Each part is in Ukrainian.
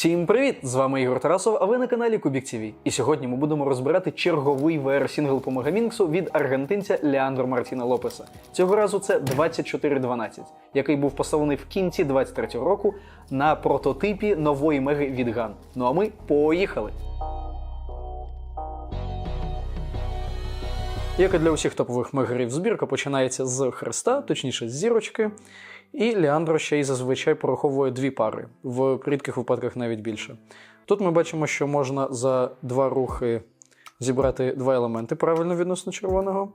Всім привіт! З вами Ігор Тарасов, а ви на каналі Кубік ТВ. І сьогодні ми будемо розбирати черговий VR-сінгл по Мегамінксу від аргентинця Леандро Мартіна Лопеса. Цього разу це 2412, який був поставлений в кінці 23-го року на прототипі нової меги від Ган. Ну а ми поїхали! Як і для усіх топових мегерів, збірка починається з хреста, точніше з зірочки. І Леандро ще й зазвичай пораховує дві пари, в рідких випадках навіть більше. Тут ми бачимо, що можна за два рухи зібрати два елементи правильно відносно червоного.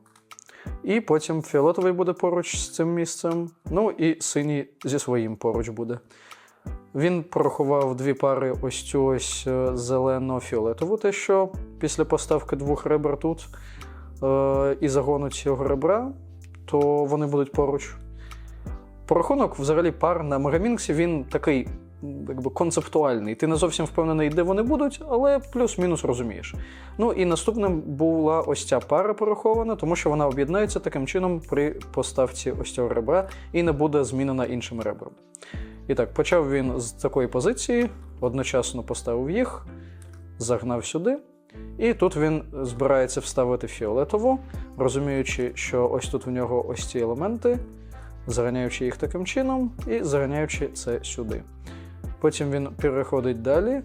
І потім фіолетовий буде поруч з цим місцем. Ну і синій зі своїм поруч буде. Він порахував дві пари ось цю ось е, зелено-фіолетову, те, що після поставки двох ребер тут і загону цього ребра, то вони будуть поруч. Порахунок, взагалі, пар на Мегамінксі, він такий якби концептуальний. Ти не зовсім впевнений, де вони будуть, але плюс-мінус розумієш. Ну і наступним була ось ця пара порахована, тому що вона об'єднається таким чином при поставці ось цього ребра і не буде змінена іншим ребром. І так, почав він з такої позиції, одночасно поставив їх, загнав сюди. І тут він збирається вставити фіолетову, розуміючи, що ось тут в нього ось ці елементи, заганяючи їх таким чином і заганяючи це сюди. Потім він переходить далі.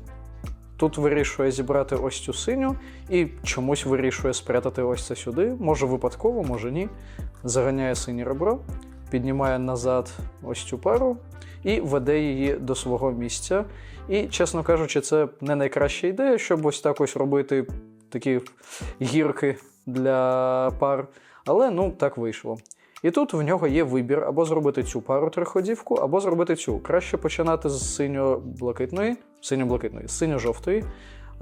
Тут вирішує зібрати ось цю синю і чомусь вирішує спрятати ось це сюди. Може випадково, може ні. Заганяє синє ребро, піднімає назад ось цю пару і веде її до свого місця. І, чесно кажучи, це не найкраща ідея, щоб ось так ось робити такі гірки для пар. Але ну так вийшло. І тут в нього є вибір або зробити цю пару триходівку, або зробити цю. Краще починати з синьо-блакитної, синьо-блакитної, синьо-жовтої.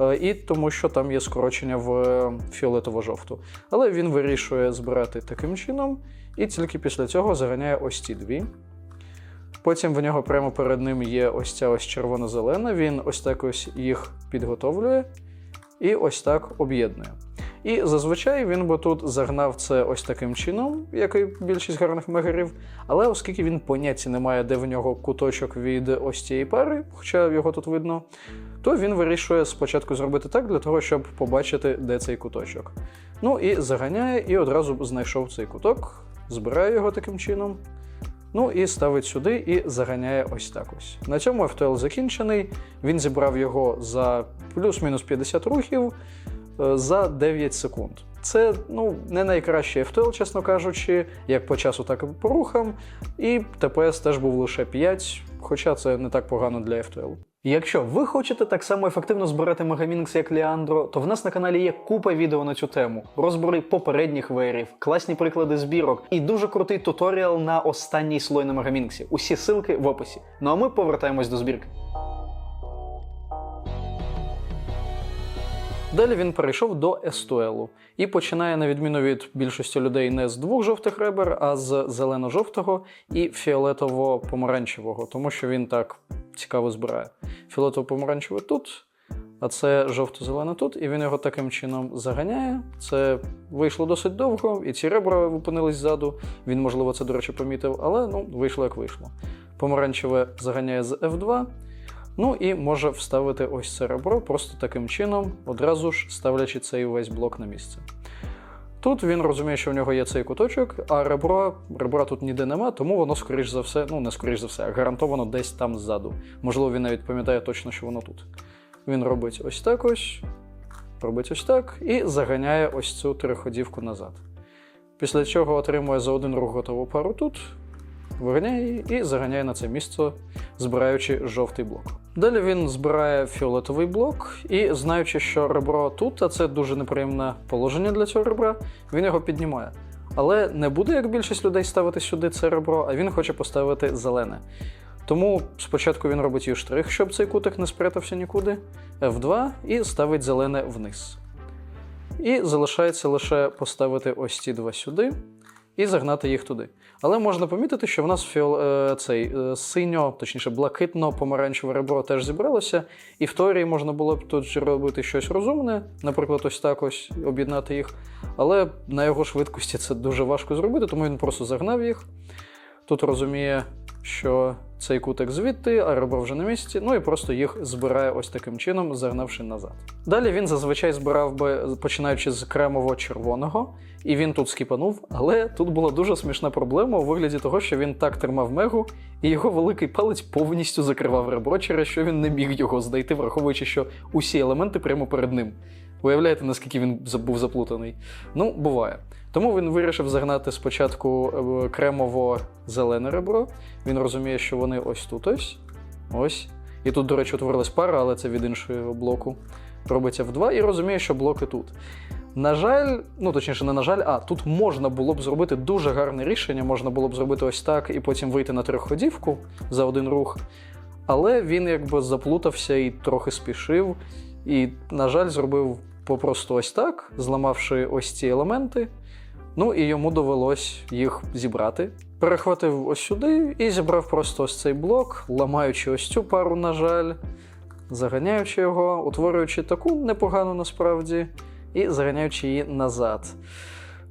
е, І тому що там є скорочення в е, фіолетово-жовту. Але він вирішує збирати таким чином, і тільки після цього заганяє ось ці дві. Потім в нього прямо перед ним є ось ця ось червоно-зелена. Він ось так ось їх підготовлює і ось так об'єднує. І зазвичай він би тут загнав це ось таким чином, як і більшість гарних мегерів. Але оскільки він поняття не має, де в нього куточок від ось цієї пари, хоча його тут видно, то він вирішує спочатку зробити так для того, щоб побачити, де цей куточок. Ну і заганяє, і одразу знайшов цей куток, збирає його таким чином. Ну і ставить сюди і заганяє ось так ось. На цьому FTL закінчений. Він зібрав його за плюс-мінус 50 рухів е, за 9 секунд. Це ну, не найкращий FTL, чесно кажучи, як по часу, так і по рухам. І ТПС теж був лише 5, хоча це не так погано для FTL. Якщо ви хочете так само ефективно збирати Мегамінкс, як Ліандро, то в нас на каналі є купа відео на цю тему, розбори попередніх веєрів, класні приклади збірок і дуже крутий туторіал на останній слой на Мегамінксі. Усі ссылки в описі. Ну а ми повертаємось до збірки. Далі він перейшов до естуелу і починає, на відміну від більшості людей, не з двох жовтих ребер, а з зелено-жовтого і фіолетово-помаранчевого, тому що він так цікаво збирає. Фіолетово-помаранчеве тут, а це жовто-зелене тут, і він його таким чином заганяє. Це вийшло досить довго, і ці ребра опинились ззаду. Він, можливо, це, до речі, помітив, але ну, вийшло як вийшло. Помаранчеве заганяє з F2. Ну і може вставити ось це ребро просто таким чином, одразу ж ставлячи цей весь блок на місце. Тут він розуміє, що в нього є цей куточок, а ребро, ребра тут ніде нема, тому воно, скоріш за все, ну не скоріш за все, а гарантовано десь там ззаду. Можливо, він навіть пам'ятає точно, що воно тут. Він робить ось так ось, робить ось так і заганяє ось цю триходівку назад. Після чого отримує за один рух готову пару тут, виганяє її і заганяє на це місце, збираючи жовтий блок. Далі він збирає фіолетовий блок і, знаючи, що ребро тут, а це дуже неприємне положення для цього ребра, він його піднімає. Але не буде, як більшість людей, ставити сюди це ребро, а він хоче поставити зелене. Тому спочатку він робить штрих, щоб цей кутик не спрятався нікуди, F2 і ставить зелене вниз. І залишається лише поставити ось ці два сюди і загнати їх туди. Але можна помітити, що в нас фіол, е, цей е, синьо, точніше, блакитно-помаранчеве ребро теж зібралося, і в теорії можна було б тут робити щось розумне, наприклад, ось так ось об'єднати їх. Але на його швидкості це дуже важко зробити, тому він просто загнав їх. Тут розуміє, що цей кутик звідти, а ребро вже на місці, ну і просто їх збирає ось таким чином, загнавши назад. Далі він зазвичай збирав би, починаючи з кремово-червоного, і він тут скіпанув, але тут була дуже смішна проблема у вигляді того, що він так тримав мегу, і його великий палець повністю закривав ребро, через що він не міг його знайти, враховуючи, що усі елементи прямо перед ним. Уявляєте, наскільки він був заплутаний? Ну, буває. Тому він вирішив загнати спочатку е, кремово-зелене ребро. Він розуміє, що вони ось тут ось. Ось. І тут, до речі, утворилась пара, але це від іншого блоку. Робиться в два, і розуміє, що блоки тут. На жаль, ну точніше, не на жаль, а тут можна було б зробити дуже гарне рішення, можна було б зробити ось так і потім вийти на трьохходівку за один рух. Але він якби заплутався і трохи спішив. І, на жаль, зробив попросту ось так, зламавши ось ці елементи. Ну і йому довелось їх зібрати. Перехватив ось сюди і зібрав просто ось цей блок, ламаючи ось цю пару, на жаль, заганяючи його, утворюючи таку непогану насправді, і заганяючи її назад.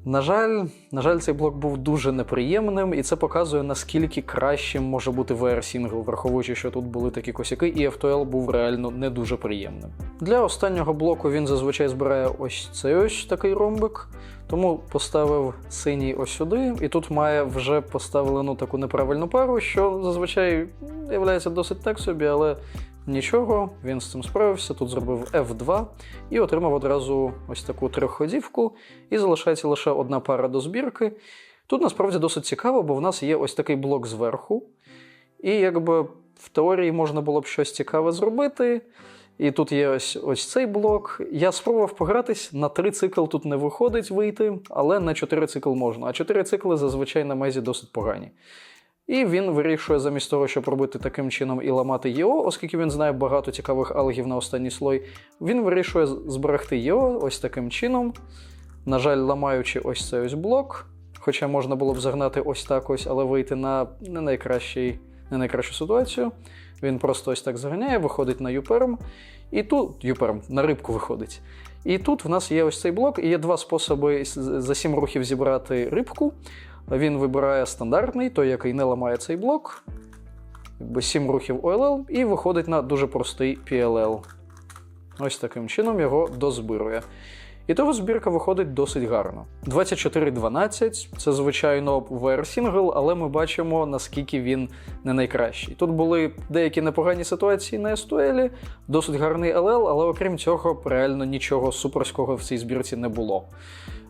На жаль, на жаль, цей блок був дуже неприємним, і це показує, наскільки кращим може бути VR Single, враховуючи, що тут були такі косяки, і FTL був реально не дуже приємним. Для останнього блоку він зазвичай збирає ось цей ось такий ромбик, тому поставив синій ось сюди, і тут має вже поставлену таку неправильну пару, що зазвичай є досить так собі, але Нічого, він з цим справився. Тут зробив F2 і отримав одразу ось таку трьохходівку, і залишається лише одна пара до збірки. Тут насправді досить цікаво, бо в нас є ось такий блок зверху, і якби в теорії можна було б щось цікаве зробити. І тут є ось ось цей блок. Я спробував погратись, на три цикл тут не виходить вийти, але на чотири цикл можна. А чотири цикли зазвичай на мезі досить погані. І він вирішує замість того, щоб робити таким чином і ламати ЄО, оскільки він знає багато цікавих алгів на останній слой, він вирішує зберегти ЄО ось таким чином. На жаль, ламаючи ось цей ось блок. Хоча можна було б загнати ось так ось, але вийти на не, найкращий, не найкращу ситуацію. Він просто ось так заганяє, виходить на юперм. І тут юперм на рибку виходить. І тут в нас є ось цей блок, і є два способи за 7 рухів зібрати рибку. Він вибирає стандартний, той, який не ламає цей блок, якби 7 рухів OLL, і виходить на дуже простий PLL. Ось таким чином його дозбирує. І того збірка виходить досить гарно. 24-12 це, звичайно, VR сингл, але ми бачимо, наскільки він не найкращий. Тут були деякі непогані ситуації на STL, досить гарний LL, але окрім цього, реально нічого суперського в цій збірці не було.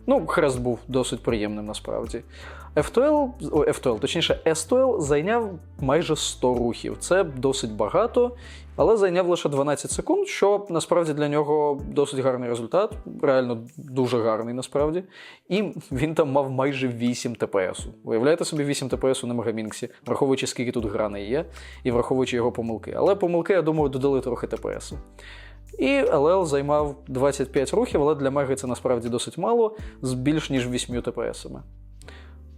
Ну, хрест був досить приємним насправді. FTL, FTL, точніше, STL зайняв майже 100 рухів. Це досить багато, але зайняв лише 12 секунд, що насправді для нього досить гарний результат, реально дуже гарний насправді. І він там мав майже 8 ТПС. Уявляєте собі 8 ТПС на Мегамінксі, враховуючи, скільки тут граней є, і враховуючи його помилки. Але помилки, я думаю, додали трохи ТПСу. І ЛЛ займав 25 рухів, але для Меги це насправді досить мало, з більш ніж 8 ТПСами.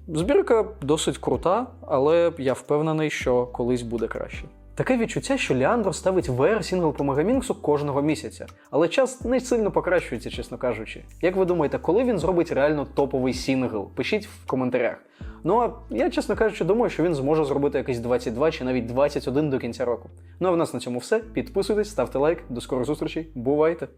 Збірка досить крута, але я впевнений, що колись буде краще. Таке відчуття, що Ліандро ставить vr сінгл по Мегамінксу кожного місяця, але час не сильно покращується, чесно кажучи. Як ви думаєте, коли він зробить реально топовий сингл? Пишіть в коментарях. Ну а я, чесно кажучи, думаю, що він зможе зробити якийсь 22 чи навіть 21 до кінця року. Ну а в нас на цьому все. Підписуйтесь, ставте лайк. До скорих зустрічей. Бувайте!